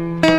Mm-hmm.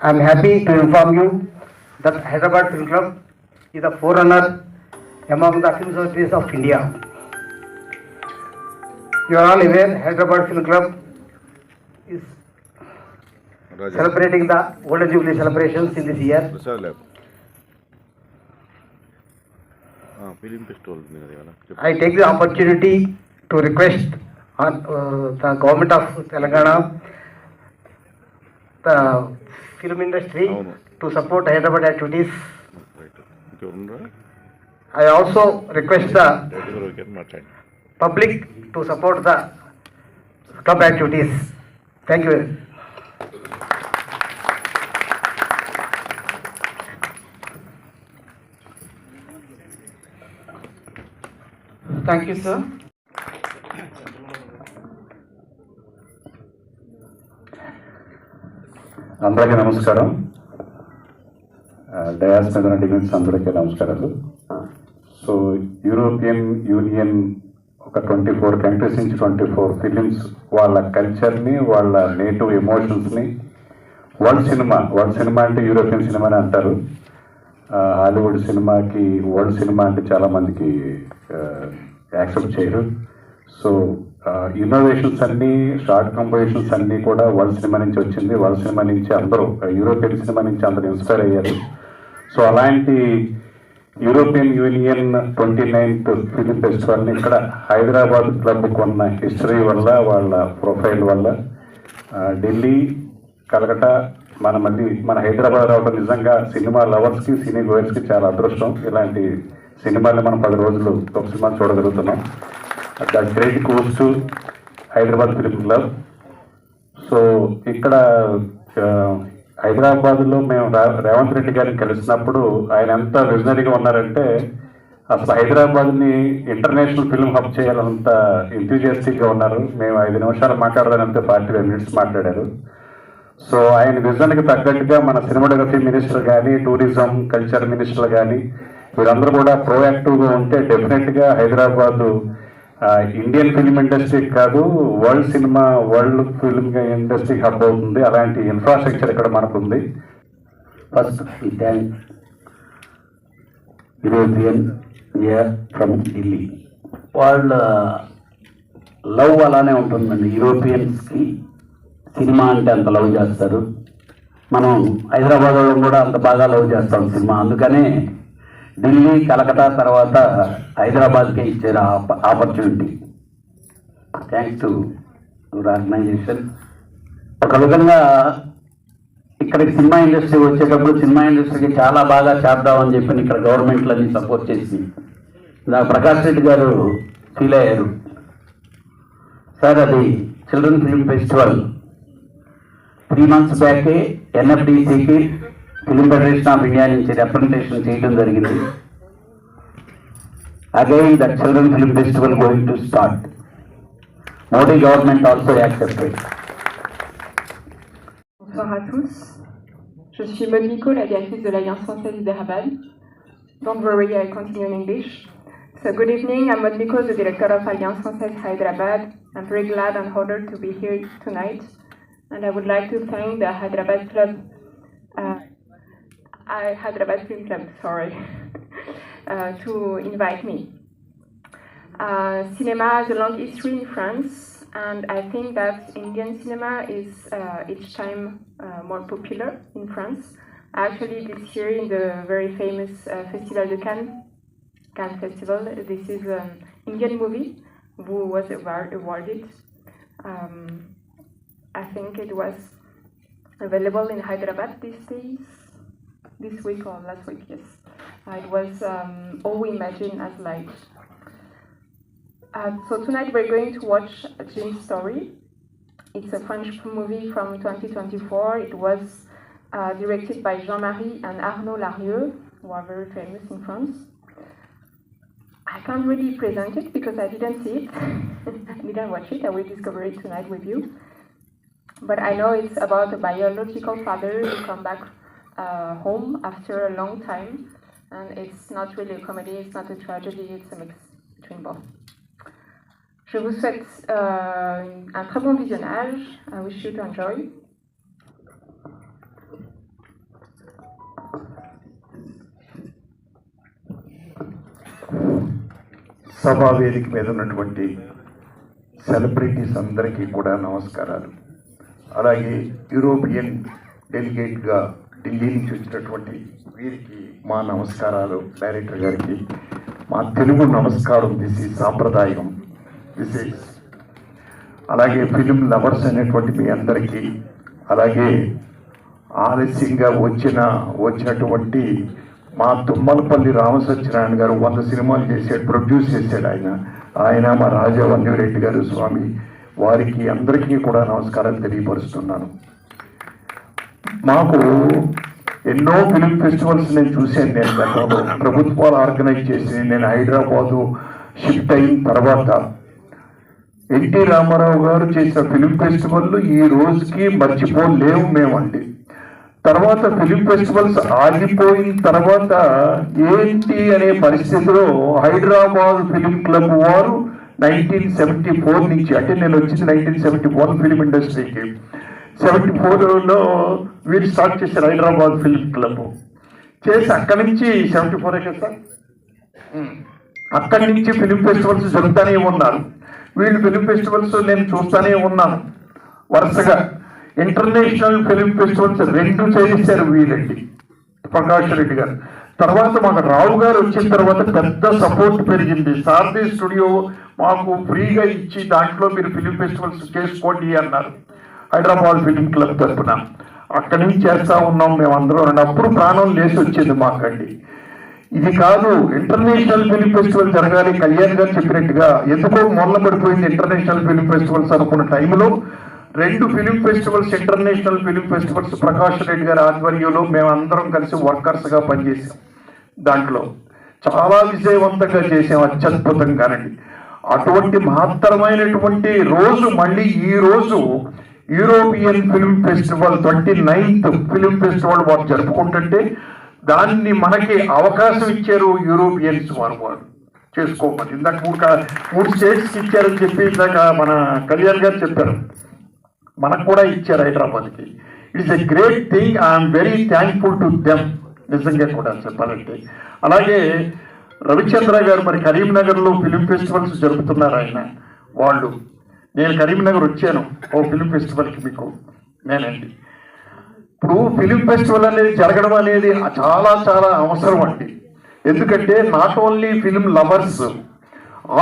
I am happy to inform you that Hyderabad Film Club is a forerunner among the film societies of India. You are all aware Hyderabad Film Club is Raja. celebrating the Golden Jubilee celebrations in this year. I take the opportunity to request on, uh, the government of Telangana the film industry to support Hyderabad activities. I also request the public to support the club activities. Thank you. Thank you, sir. అందరికీ నమస్కారం. Dais మీద డిమెన్స్ అందరికీ నమస్కారాలు. So European union ఒక twenty four countries నుంచి twenty four films వాళ్ళ కల్చర్ని వాళ్ళ నేటివ్ ఎమోషన్స్ని వరల్డ్ సినిమా వరల్డ్ సినిమా అంటే యూరోపియన్ సినిమా అని అంటారు హాలీవుడ్ సినిమాకి వరల్డ్ సినిమా అంటే చాలామందికి యాక్సెప్ట్ చేయరు. సో ఇన్నోవేషన్స్ అన్నీ షార్ట్ కంపోజిషన్స్ అన్నీ కూడా వరల్డ్ సినిమా నుంచి వచ్చింది. వరల్డ్ సినిమా నుంచి అందరూ యూరోపియన్ సినిమా నుంచి అందరూ ఇన్స్పైర్ అయ్యారు. సో అలాంటి European Union twenty ninth film ఫెస్టివల్ని ఇక్కడ హైదరాబాద్ క్లబ్కు ఉన్న హిస్టరీ వల్ల వాళ్ళ ప్రొఫైల్ వల్ల ఢిల్లీ కలకటా మన మళ్ళీ మన హైదరాబాద్ రావడం నిజంగా సినిమా లవర్స్కి సినీ గోయర్స్కి చాలా అదృష్టం. ఇలాంటి సినిమాలు మనం పది రోజులు ఒక సినిమా చూడగలుగుతున్నాం. The great course to Hyderabad film club so ఇక్కడ హైదరాబాద్లో మేము రేవంత్ రెడ్డి గారిని కలిసినప్పుడు ఆయన ఎంత విజనరీగా ఉన్నారంటే అసలు హైదరాబాద్ని ఇంటర్నేషనల్ ఫిల్మ్ హబ్ చేయాలంత ఎంతూజియాస్టిక్గా ఉన్నారు. మేము ఐదు నిమిషాలు మాట్లాడదానంటే ఫార్టీ ఫైవ్ మినిట్స్ మాట్లాడారు. సో ఆయన విజన్కి తగ్గట్టుగా మన సినిమాటోగ్రఫీ మినిస్టర్ కానీ టూరిజం కల్చర్ మినిస్టర్ కానీ వీరందరూ కూడా ప్రోయాక్టివ్గా ఉంటే డెఫినెట్గా హైదరాబాదు ఇండియన్ ఫిల్మ్ ఇండస్ట్రీ కాదు world cinema world film industry hub అవుతుంది. అలాంటి ఇన్ఫ్రాస్ట్రక్చర్ ఇక్కడ మనకు ఉంది first thank European year from Delhi వాళ్ళ లవ్ అలానే ఉంటుందండి. యూరోపియన్స్కి సినిమా అంటే అంత లవ్ చేస్తారు. మనం హైదరాబాద్ వాళ్ళం కూడా అంత బాగా లవ్ చేస్తాం సినిమా. అందుకనే ఢిల్లీ కలకత్తా తర్వాత హైదరాబాద్కే ఇచ్చారు ఆపర్చునిటీ. థ్యాంక్స్ టు ఆర్గనైజేషన్ ఒక విధంగా ఇక్కడికి సినిమా ఇండస్ట్రీ వచ్చేటప్పుడు సినిమా ఇండస్ట్రీకి చాలా బాగా చేద్దామని చెప్పి ఇక్కడ గవర్నమెంట్లన్నీ సపోర్ట్ చేసి నాకు ప్రకాష్ రెడ్డి గారు ఫీల్ అయ్యారు. సార్ అది children film festival. Three months బ్యాకే ఎన్ఎఫ్డిసికి ఫిలిం ఫెడరేషన్ ఆఫ్ ఇండియా నుంచి రిప్రజెంటేషన్ చేయడం జరిగింది again the children film festival going to start Modi government also accepted Bonsoir à tous. Je suis Maud Nico, la directrice de l'Alliance française d'Hyderabad. Don't worry, I continue in English. So good evening, I'm Maud Nico, the director of Alliance Française Hyderabad. I'm very glad and honored to be here tonight. And I would like to thank the Hyderabad Club, uh, uh, Hyderabad Film Club, sorry, uh, to invite me. Uh, cinema has a long history in France, and I think that Indian cinema is uh, each time uh, more popular in France. Actually, this year in the very famous uh, Festival de Cannes, Cannes Festival, this is an Indian movie who was award- awarded. Um, I think it was available in Hyderabad these days, this week or last week, yes. Uh, it was um, All We Imagine as Light. Uh, so tonight we're going to watch Jim's Story. It's a French movie from 2024. It was uh, directed by Jean-Marie and Arnaud Larieux, who are very famous in France. I can't really present it because I didn't see it. I didn't watch it. I will discover it tonight with you. But I know it's about a biological father who come back uh, home after a long time, and it's not really a comedy. It's not a tragedy. It's a mix between both. Je vous souhaite euh, un très bon visionnage. I wish you to enjoy. సభా వేదిక మీద ఉన్నటువంటి celebrities అందరికీ కూడా నమస్కారాలు అలాగే European డెలిగేట్గా Delhi నుంచి వచ్చినటువంటి వీరికి మా నమస్కారాలు. డైరెక్టర్ గారికి మా తెలుగు నమస్కారం దిస్ ఈ సాంప్రదాయం దిస్ ఈస్ అలాగే ఫిలిం లవర్స్ అనేటువంటి మీ అందరికీ అలాగే ఆలస్యంగా వచ్చిన వచ్చినటువంటి మా తుమ్మలపల్లి రామసత్యనారాయణ గారు వంద సినిమాలు చేశాడు ప్రొడ్యూస్ చేశాడు ఆయన. ఆయన మా రాజా వన్యరెడ్డి గారు స్వామి వారికి అందరికీ కూడా నమస్కారం తెలియపరుస్తున్నాను. మాకు ఎన్నో ఫిలిం ఫెస్టివల్స్ నేను చూశాను. నేను గతంలో ప్రభుత్వాలు ఆర్గనైజ్ చేసి నేను హైదరాబాదు షిఫ్ట్ అయిన తర్వాత ఎన్టీ రామారావు గారు చేసిన ఫిలిం ఫెస్టివల్ ఈ రోజుకి మర్చిపోలేము మేమండి. తర్వాత ఫిలిం ఫెస్టివల్స్ ఆగిపోయిన తర్వాత ఏంటి అనే పరిస్థితిలో హైదరాబాద్ ఫిలిం క్లబ్ వారు నైన్టీన్ సెవెంటీ ఫోర్ నుంచి అంటే నేను వచ్చింది నైన్టీన్ సెవెంటీ వన్ ఫిలిం ఇండస్ట్రీకి సెవెంటీ ఫోర్లో వీరు స్టార్ట్ చేశారు హైదరాబాద్ ఫిలిం క్లబ్. చేసి అక్కడి నుంచి సెవెంటీ ఫోర్ కదా సార్? అక్కడి నుంచి ఫిలిం ఫెస్టివల్స్ జరుగుతూనే ఉన్నారు. వీళ్ళు ఫిలిం ఫెస్టివల్స్ నేను చూస్తూనే ఉన్నాను. వరుసగా ఇంటర్నేషనల్ ఫిలిం ఫెస్టివల్స్ రెండు చేశారు వీళ్ళండి ప్రకాష్ రెడ్డి గారు. తర్వాత మాకు రావు గారు వచ్చిన తర్వాత పెద్ద సపోర్ట్ పెరిగింది. సారథి స్టూడియో మాకు ఫ్రీగా ఇచ్చి దాంట్లో మీరు ఫిలిం ఫెస్టివల్స్ చేసుకోండి అన్నారు. హైదరాబాద్ ఫిలిం క్లబ్ తరఫున అక్కడి నుంచి చేస్తా ఉన్నాం మేమందరం అండి అప్పుడు ప్రాణం లేచి వచ్చింది మాకండి. ఇది కాదు ఇంటర్నేషనల్ ఫిలిం ఫెస్టివల్ జరగాలి కళ్యాణ్ గారు చెప్పినట్టుగా. ఎందుకో మొన్న పడిపోయింది ఇంటర్నేషనల్ ఫిలిం ఫెస్టివల్స్ అనుకున్న టైంలో. రెండు film festivals international film festivals Prakash Reddy గారి ఆధ్వర్యంలో మేమందరం కలిసి వర్కర్స్గా పనిచేసాం దాంట్లో. చాలా విజయవంతంగా చేసాం అత్యద్భుతంగానండి. అటువంటి మహత్తరమైనటువంటి రోజు మళ్ళీ ఈ రోజు European film festival twenty ninth film festival వారు జరుపుకుంటుంటే దాన్ని మనకి అవకాశం ఇచ్చారు యూరోపియన్స్ వారు. వారు చేసుకోమని ఇందాక మూడు మూడు స్టేట్స్ ఇచ్చారని చెప్పి ఇందాక మన కళ్యాణ్ గారు చెప్పారు. మనకు కూడా ఇచ్చారు హైదరాబాద్కి. It's a great thing I'm very thankful to them నిజంగా కూడా చెప్పాలంటే. అలాగే రవిచంద్ర గారు మరి కరీంనగర్లో ఫిలిం ఫెస్టివల్స్ జరుపుతున్నారు ఆయన. వాళ్ళు నేను కరీంనగర్ వచ్చాను. ఓ ఫిలిం ఫెస్టివల్కి మీకు నేనండి. ఇప్పుడు ఫిలిం ఫెస్టివల్ అనేది జరగడం అనేది చాలా చాలా అవసరం అండి. ఎందుకంటే not only film lovers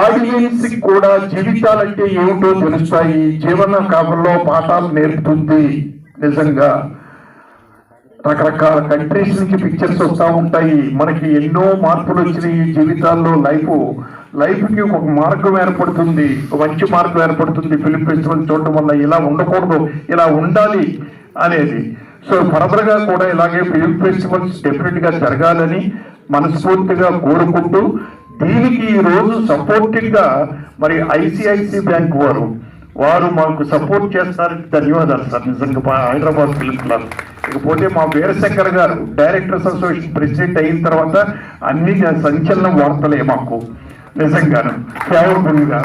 audience కూడా జీవితాలంటే ఏమిటో తెలుస్తాయి. జీవన కాలంలో పాఠాలు నేర్పుతుంది. నిజంగా రకరకాల కంట్రీస్ నుంచి పిక్చర్స్ వస్తూ ఉంటాయి. మనకి ఎన్నో మార్పులు వచ్చినాయి జీవితాల్లో లైఫ్. లైఫ్కి ఒక మార్గం ఏర్పడుతుంది మంచి మార్గం ఏర్పడుతుంది. ఫిలిం ఫెస్టివల్ చూడటం వల్ల ఇలా ఉండకూడదు ఇలా ఉండాలి అనేది. సో ఫర్దర్గా కూడా ఇలాగే ఫిలిం ఫెస్టివల్స్ డెఫినెట్గా జరగాలని మనస్ఫూర్తిగా కోరుకుంటూ దీనికి ఈ రోజు మరి ఐసిఐసి బ్యాంక్ వారు వారు మాకు సపోర్ట్ చేస్తారని ధన్యవాదాలు సార్. నిజంగా హైదరాబాద్ ఫిల్మ్ క్లబ్. ఇకపోతే మా వీరశంకర్ గారు డైరెక్టర్స్ అసోసియేషన్ ప్రెసిడెంట్ అయిన తర్వాత అన్ని సంచలన వార్తలే మాకు. నిజంగాను. ఫేవరబుల్గా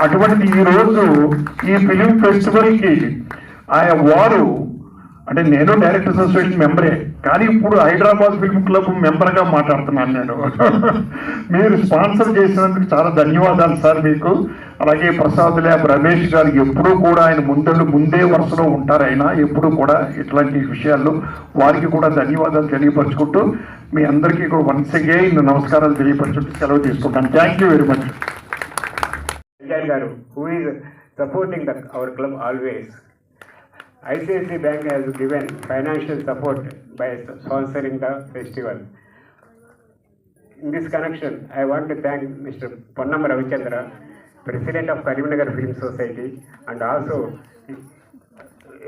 అటువంటి ఈ రోజు ఈ ఫిలిం ఫెస్టివల్కి ఆయన వారు అంటే నేను డైరెక్టర్స్ అసోసియేషన్ మెంబరే కానీ ఇప్పుడు హైదరాబాద్ ఫిల్మ్ క్లబ్ మెంబర్గా మాట్లాడుతున్నాను నేను. మీరు స్పాన్సర్ చేసినందుకు చాలా ధన్యవాదాలు సార్ మీకు. అలాగే ప్రసాద్ ల్యాబ్ రమేష్ గారు ఎప్పుడూ కూడా ఆయన ముందు ముందే వరుసలో ఉంటారు ఆయన ఎప్పుడూ కూడా ఇట్లాంటి విషయాల్లో వారికి కూడా ధన్యవాదాలు తెలియపరచుకుంటూ మీ అందరికీ కూడా వన్స్ అగైన్ నమస్కారాలు తెలియపరచుకుంటూ సెలవు తీసుకుంటాను. థ్యాంక్ యూ వెరీ మచ్ గారు who is supporting our club always. ICICI Bank has given financial support by sponsoring the festival. In this connection, I want to thank Mr. Ponnam Ravichandra, President of Karimnagar Film Society, and also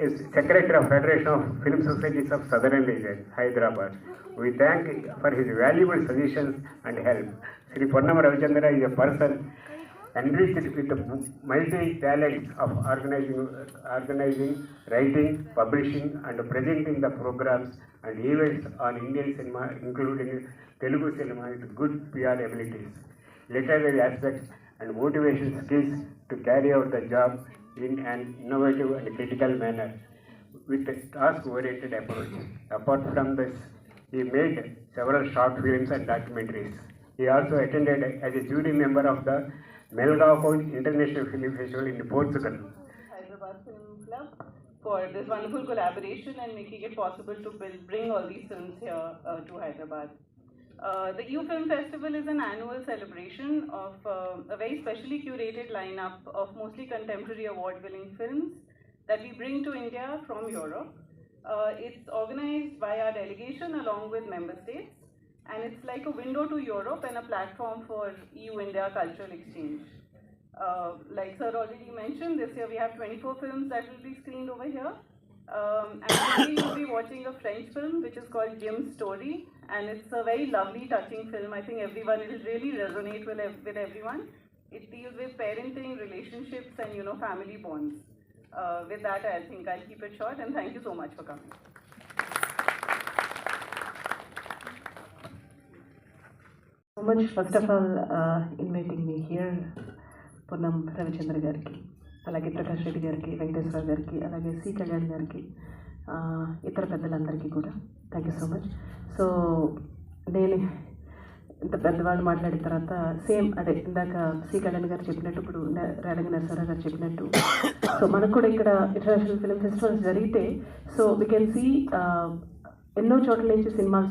is Secretary of Federation of Film Societies of Southern Region, Hyderabad. We thank for his valuable suggestions and help. Sri Ponnam Ravichandra is a person enriched with the multi-talents of organizing, organizing, writing, publishing, and presenting the programs and events on Indian cinema, including Telugu cinema, with good PR abilities, literary aspects, and motivation skills to carry out the job in an innovative and critical manner with a task-oriented approach. Apart from this, he made several short films and documentaries. He also attended as a jury member of the Melgao International Film Festival in Portugal. Hyderabad Film Club for this wonderful collaboration and making it possible to build, bring all these films here uh, to Hyderabad. Uh, the EU Film Festival is an annual celebration of uh, a very specially curated lineup of mostly contemporary award-winning films that we bring to India from Europe. Uh, it's organized by our delegation along with member states, and it's like a window to Europe and a platform for EU-India cultural exchange. Uh, like sir already mentioned, this year we have 24 films that will be screened over here. Um, and today you'll be watching a French film which is called Jim's Story, and it's a very lovely, touching film. I think everyone will really resonate with with everyone. It deals with parenting, relationships, and you know family bonds. Uh, with that, I think I'll keep it short, and thank you so much for coming. So first of all all uh, మీ here me Ponnam Ravichandra గారికి అలాగే ప్రకాష్ రెడ్డి గారికి వెంకటేశ్వర గారికి అలాగే C Kalyan గారికి ఇతర పెద్దలందరికీ కూడా thank you so much so నేను ఇంత పెద్దవాళ్ళు మాట్లాడిన తర్వాత సేమ్ అదే ఇందాక సి కళ్యాణ్ గారు చెప్పినట్టు ఇప్పుడు న- నరసరావు గారు చెప్పినట్టు సో మనకు కూడా ఇక్కడ ఇంటర్నేషనల్ ఫిలిం ఫెస్టివల్స్ జరిగితే సో వీ కెన్ సీ ఎన్నో చోట్ల నుంచి సినిమాలు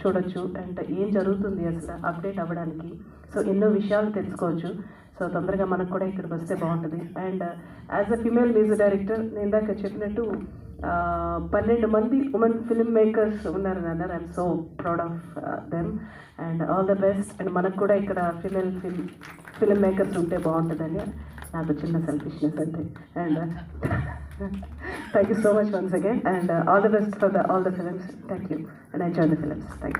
చూడొచ్చు. అండ్ ఏం జరుగుతుంది అసలు అప్డేట్ అవ్వడానికి? సో ఎన్నో విషయాలు తెలుసుకోవచ్చు. సో తొందరగా మనకు కూడా ఇక్కడికి వస్తే బాగుంటుంది. And as a female music director నేను ఇందాక చెప్పినట్టు పన్నెండు మంది ఉమెన్ ఫిల్మ్ మేకర్స్ ఉన్నారు అన్నారు I'm so proud of them. And all the best. And మనకు కూడా ఇక్కడ ఫిమేల్ ఫిల్మ్ ఫిల్మ్ మేకర్స్ ఉంటే బాగుంటుందని. నాకు చిన్న సెల్ఫిష్నెస్ అంతే. And Thank you so much once again, and uh, all the best for the, all the films. Thank you, and enjoy the films. Thank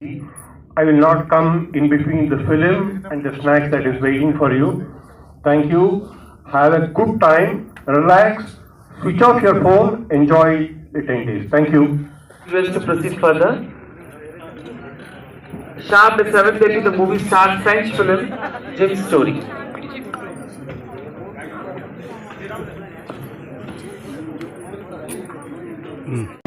you. I will not come in between the film and the snack that is waiting for you. Thank you. Have a good time. Relax. Switch off your phone. Enjoy the 10 days. Thank you. Well, to proceed further. Sharp at 7.30, the movie starts French film, Jim's Story. 嗯。